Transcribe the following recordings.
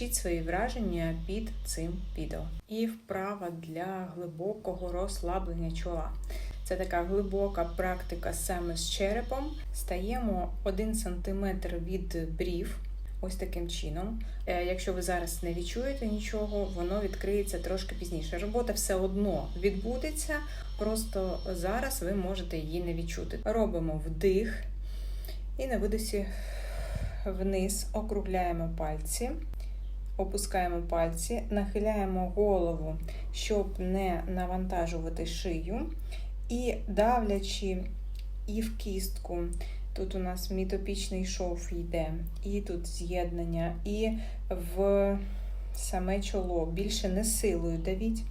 Напишіть свої враження під цим відео. І вправа для глибокого розслаблення чола. Це така глибока практика саме з черепом. Стаємо 1 см від брів. Ось таким чином. Е, Якщо ви зараз не відчуєте нічого, воно відкриється трошки пізніше. Робота все одно відбудеться, просто зараз ви можете її не відчути. Робимо вдих і на видосі вниз округляємо пальці, опускаємо пальці, нахиляємо голову, щоб не навантажувати шию, і давлячи і в кістку. Тут у нас мітопічний шов йде, і тут з'єднання, і в саме чоло. Більше не силою давіть,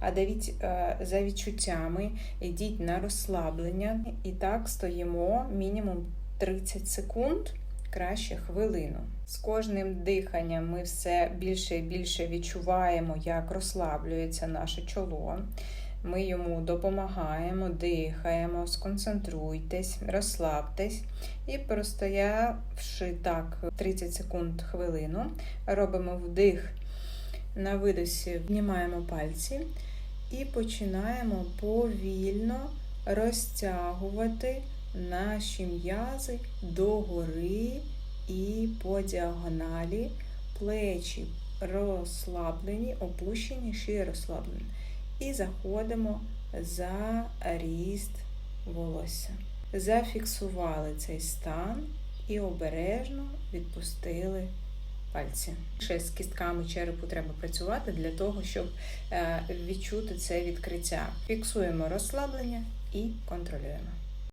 а давіть е, за відчуттями, йдіть на розслаблення. І так стоїмо мінімум 30 секунд, краще хвилину. З кожним диханням ми все більше і більше відчуваємо, як розслаблюється наше чоло. Ми йому допомагаємо, дихаємо, сконцентруйтесь, розслабтесь. І простоявши так 30 секунд хвилину, робимо вдих на видосі, знімаємо пальці і починаємо повільно розтягувати наші м'язи догори і по діагоналі, плечі розслаблені, опущені, шия розслаблені. І заходимо за ріст волосся. Зафіксували цей стан і обережно відпустили пальці. Ще з кістками черепу треба працювати для того, щоб е, відчути це відкриття. Фіксуємо розслаблення і контролюємо.